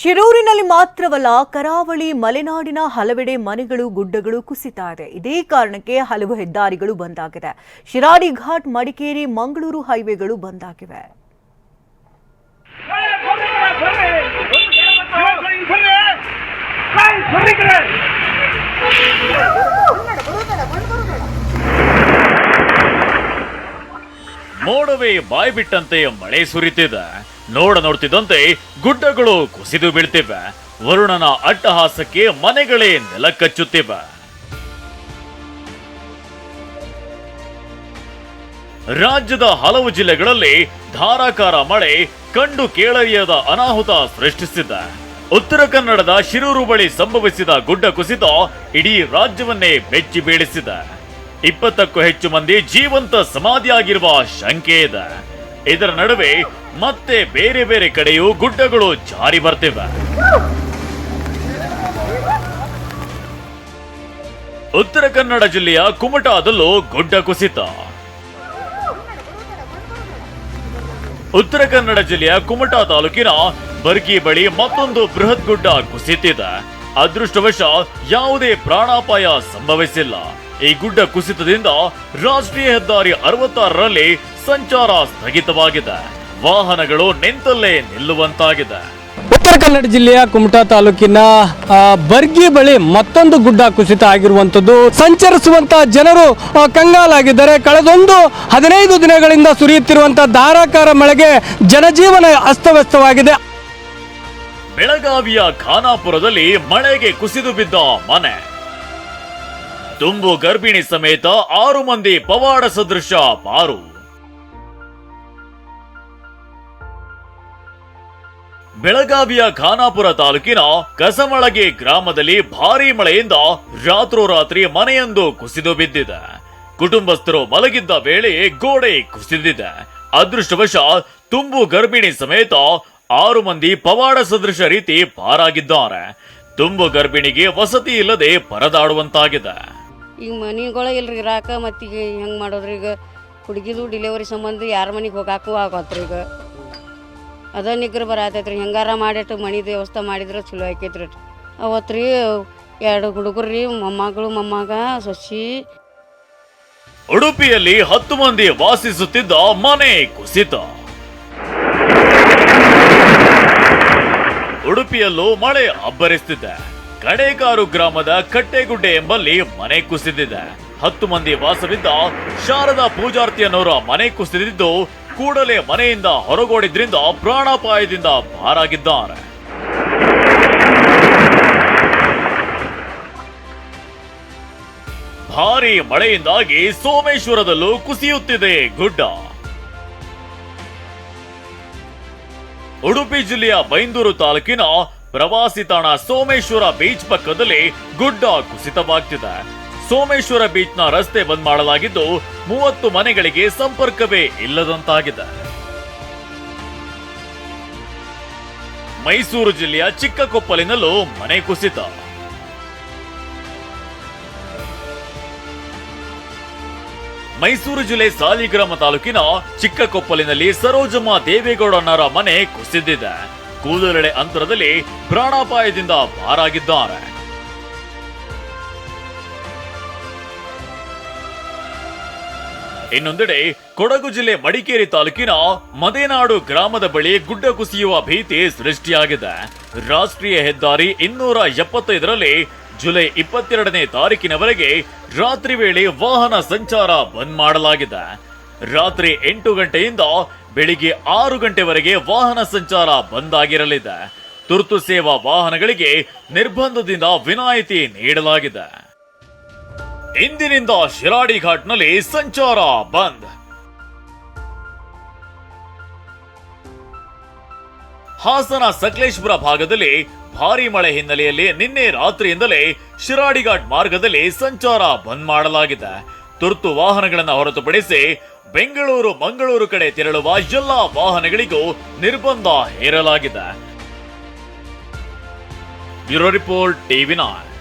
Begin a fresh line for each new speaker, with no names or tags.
ಶಿರೂರಿನಲ್ಲಿ ಮಾತ್ರವಲ್ಲ, ಕರಾವಳಿ, ಮಲೆನಾಡಿನ ಹಲವೆಡೆ ಮನೆಗಳು, ಗುಡ್ಡಗಳು ಕುಸಿತಾ ಇದೆ. ಇದೇ ಕಾರಣಕ್ಕೆ ಹಲವು ಹೆದ್ದಾರಿಗಳು ಬಂದಾಗಿದೆ. ಶಿರಾಡಿ ಘಾಟ್ ಮಡಿಕೇರಿ, ಮಂಗಳೂರು ಹೈವೇಗಳು ಬಂದಾಗಿವೆ.
ಮೋಡವೇ ಬಾಯ್ ಬಿಟ್ಟಂತೆ ಮಳೆ ಸುರಿತಿದೆ. ನೋಡ ನೋಡ್ತಿದ್ದಂತೆ ಗುಡ್ಡಗಳು ಕುಸಿದು ಬೀಳ್ತಿವೆ. ವರುಣನ ಅಟ್ಟಹಾಸಕ್ಕೆ ಮನೆಗಳೇ ನೆಲಕಚ್ಚುತ್ತಿವೆ ರಾಜ್ಯದ ಹಲವು ಜಿಲ್ಲೆಗಳಲ್ಲಿ ಧಾರಾಕಾರ ಮಳೆ ಕಂಡು ಕೇಳರಿಯದ ಅನಾಹುತ ಸೃಷ್ಟಿಸಿದೆ. ಉತ್ತರ ಕನ್ನಡದ ಶಿರೂರು ಬಳಿ ಸಂಭವಿಸಿದ ಗುಡ್ಡ ಕುಸಿತ ಇಡೀ ರಾಜ್ಯವನ್ನೇ ಬೆಚ್ಚಿ ಬೀಳಿಸಿದೆ. ಇಪ್ಪತ್ತಕ್ಕೂ ಹೆಚ್ಚು ಮಂದಿ ಜೀವಂತ ಸಮಾಧಿಯಾಗಿರುವ ಶಂಕೆ ಇದೆ ಇದರ ನಡುವೆ ಮತ್ತೆ ಬೇರೆ ಬೇರೆ ಕಡೆಯೂ ಗುಡ್ಡಗಳು ಜಾರಿ ಬರ್ತಿವೆ. ಉತ್ತರ ಕನ್ನಡ ಜಿಲ್ಲೆಯ ಕುಮಟಾದಲ್ಲೂ ಗುಡ್ಡ ಕುಸಿತ. ಉತ್ತರ ಕನ್ನಡ ಜಿಲ್ಲೆಯ ಕುಮಟಾ ತಾಲೂಕಿನ ಬರ್ಗಿ ಬಳಿ ಮತ್ತೊಂದು ಬೃಹತ್ ಗುಡ್ಡ ಕುಸಿತಿದೆ. ಅದೃಷ್ಟವಶ ಯಾವುದೇ ಪ್ರಾಣಾಪಾಯ ಸಂಭವಿಸಿಲ್ಲ. ಈ ಗುಡ್ಡ ಕುಸಿತದಿಂದ ರಾಷ್ಟ್ರೀಯ ಹೆದ್ದಾರಿ ಅರವತ್ತಾರರಲ್ಲಿ ಸಂಚಾರ ಸ್ಥಗಿತವಾಗಿದೆ. ವಾಹನಗಳು ನಿಂತಲ್ಲೇ ನಿಲ್ಲುವಂತಾಗಿದೆ.
ಉತ್ತರ ಕನ್ನಡ ಜಿಲ್ಲೆಯ ಕುಮಟಾ ತಾಲೂಕಿನ ಬರ್ಗಿ ಬಳಿ ಮತ್ತೊಂದು ಗುಡ್ಡ ಕುಸಿತ ಆಗಿರುವಂತದ್ದು ಸಂಚರಿಸುವಂತ ಜನರು ಕಂಗಾಲಾಗಿದ್ದಾರೆ. ಕಳೆದೊಂದು ಹದಿನೈದು ದಿನಗಳಿಂದ ಸುರಿಯುತ್ತಿರುವಂತಹ ಧಾರಾಕಾರ ಮಳೆಗೆ ಜನಜೀವನ ಅಸ್ತವ್ಯಸ್ತವಾಗಿದೆ.
ಬೆಳಗಾವಿಯ ಖಾನಾಪುರದಲ್ಲಿ ಮಳೆಗೆ ಕುಸಿದು ಬಿದ್ದ ಮನೆ. ತುಂಬು ಗರ್ಭಿಣಿ ಸಮೇತ ಆರು ಮಂದಿ ಪವಾಡ ಸದೃಶ ಪಾರು ಬೆಳಗಾವಿಯ ಖಾನಾಪುರ ತಾಲೂಕಿನ ಕಸಮಳಗಿ ಗ್ರಾಮದಲ್ಲಿ ಭಾರೀ ಮಳೆಯಿಂದ ರಾತ್ರೋರಾತ್ರಿ ಮನೆಯೊಂದು ಕುಸಿದು ಬಿದ್ದಿದೆ. ಕುಟುಂಬಸ್ಥರು ಮಲಗಿದ್ದ ವೇಳೆ ಗೋಡೆ ಕುಸಿದಿದೆ. ಅದೃಷ್ಟವಶ ತುಂಬು ಗರ್ಭಿಣಿ ಸಮೇತ ಆರು ಮಂದಿ ಪವಾಡ ಸದೃಶ ರೀತಿ ಪಾರಾಗಿದ್ದಾರೆ. ತುಂಬು ಗರ್ಭಿಣಿಗೆ ವಸತಿ ಇಲ್ಲದೆ ಪರದಾಡುವಂತಾಗಿದೆ.
ಈಗ ಮನೆಗಳಿಗೆ ಇಲ್ರಿ ಇರಾಕ ಮತ್ತೀಗ ಹೆಂಗೆ ಮಾಡೋದ್ರಿ ಈಗ? ಹುಡುಗಿದು ಡಿಲೆವರಿ ಸಂಬಂಧ ಯಾರ ಮನೆಗೆ ಹೋಗಾಕು ಆಗತ್ರಿ ಈಗ. ಅದ ನಿಗ್ರ ಬರತೈತ್ರಿ. ಹೆಂಗಾರ ಮಾಡಿಟ್ಟು ಮನೆ ವ್ಯವಸ್ಥೆ ಮಾಡಿದ್ರೆ ಚಲೋ ಆಕೈತ್ರಿ. ಅವತ್ತು ರೀ ಎರಡು ಹುಡುಗರು ರೀ ಮೊಮ್ಮಗಳು, ಮೊಮ್ಮಗ ಸೊಸಿ
ಉಡುಪಿಯಲ್ಲಿ ಹತ್ತು ಮಂದಿ ವಾಸಿಸುತ್ತಿದ್ದ ಮನೆ ಕುಸಿತ. ಉಡುಪಿಯಲ್ಲೂ ಮಳೆ ಅಬ್ಬರಿಸುತ್ತಿದೆ ಕಡೇಕಾರು ಗ್ರಾಮದ ಕಟ್ಟೆಗುಡ್ಡೆ ಎಂಬಲ್ಲಿ ಮನೆ ಕುಸಿದಿದೆ. ಹತ್ತು ಮಂದಿ ವಾಸವಿದ್ದ ಶಾರದಾ ಪೂಜಾರ್ತಿಯನ್ನವರ ಮನೆ ಕುಸಿದಿದ್ದು ಕೂಡಲೇ ಮನೆಯಿಂದ ಹೊರಗೋಡಿದ್ರಿಂದ ಪ್ರಾಣಾಪಾಯದಿಂದ ಪಾರಾಗಿದ್ದಾರೆ. ಭಾರೀ ಮಳೆಯಿಂದಾಗಿ ಸೋಮೇಶ್ವರದಲ್ಲೂ ಕುಸಿಯುತ್ತಿದೆ ಗುಡ್ಡ. ಉಡುಪಿ ಜಿಲ್ಲೆಯ ಬೈಂದೂರು ತಾಲೂಕಿನ ಪ್ರವಾಸಿ ತಾಣ ಸೋಮೇಶ್ವರ ಬೀಚ್ ಪಕ್ಕದಲ್ಲಿ ಗುಡ್ಡ ಕುಸಿತವಾಗ್ತಿದೆ. ಸೋಮೇಶ್ವರ ಬೀಚ್ನ ರಸ್ತೆ ಬಂದ್ ಮಾಡಲಾಗಿದ್ದು ಮೂವತ್ತು ಮನೆಗಳಿಗೆ ಸಂಪರ್ಕವೇ ಇಲ್ಲದಂತಾಗಿದೆ. ಮೈಸೂರು ಜಿಲ್ಲೆಯ ಚಿಕ್ಕಕೊಪ್ಪಲಿನಲ್ಲೂ ಮನೆ ಕುಸಿತ. ಮೈಸೂರು ಜಿಲ್ಲೆ ಸಾಲಿಗ್ರಾಮ ತಾಲೂಕಿನ ಚಿಕ್ಕಕೊಪ್ಪಲಿನಲ್ಲಿ ಸರೋಜಮ್ಮ ದೇವೇಗೌಡನರ ಮನೆ ಕುಸಿದಿದೆ. ಕೂದಲೆಳೆ ಅಂತರದಲ್ಲಿ ಪ್ರಾಣಾಪಾಯದಿಂದ ಪಾರಾಗಿದ್ದಾರೆ. ಇನ್ನೊಂದೆಡೆ ಕೊಡಗು ಜಿಲ್ಲೆ ಮಡಿಕೇರಿ ತಾಲೂಕಿನ ಮದೇನಾಡು ಗ್ರಾಮದ ಬಳಿ ಗುಡ್ಡ ಕುಸಿಯುವ ಭೀತಿ ಸೃಷ್ಟಿಯಾಗಿದೆ. ರಾಷ್ಟ್ರೀಯ ಹೆದ್ದಾರಿ ಇನ್ನೂರ ಎಪ್ಪತ್ತೈದರಲ್ಲಿ ಜುಲೈ ಇಪ್ಪತ್ತೆರಡನೇ ತಾರೀಕಿನವರೆಗೆ ರಾತ್ರಿ ವೇಳೆ ವಾಹನ ಸಂಚಾರ ಬಂದ್ ಮಾಡಲಾಗಿದೆ. ರಾತ್ರಿ ಎಂಟು ಗಂಟೆಯಿಂದ ಬೆಳಿಗ್ಗೆ ಆರು ಗಂಟೆವರೆಗೆ ವಾಹನ ಸಂಚಾರ ಬಂದ್ ಆಗಿರಲಿದೆ. ತುರ್ತು ಸೇವಾ ವಾಹನಗಳಿಗೆ ನಿರ್ಬಂಧದಿಂದ ವಿನಾಯಿತಿ ನೀಡಲಾಗಿದೆ. ಇಂದಿನಿಂದ ಶಿರಾಡಿ ಘಾಟ್ನಲ್ಲಿ ಸಂಚಾರ ಬಂದ್. ಹಾಸನ ಸಕಲೇಶ್ಪುರ ಭಾಗದಲ್ಲಿ ಭಾರಿ ಮಳೆ ಹಿನ್ನೆಲೆಯಲ್ಲಿ ನಿನ್ನೆ ರಾತ್ರಿಯಿಂದಲೇ ಶಿರಾಡಿಘಾಟ್ ಮಾರ್ಗದಲ್ಲಿ ಸಂಚಾರ ಬಂದ್ ಮಾಡಲಾಗಿದೆ. ತುರ್ತು ವಾಹನಗಳನ್ನು ಹೊರತುಪಡಿಸಿ ಬೆಂಗಳೂರು ಮಂಗಳೂರು ಕಡೆ ತೆರಳುವ ಎಲ್ಲಾ ವಾಹನಗಳಿಗೂ ನಿರ್ಬಂಧ ಹೇರಲಾಗಿದೆ. Bureau report TV nine.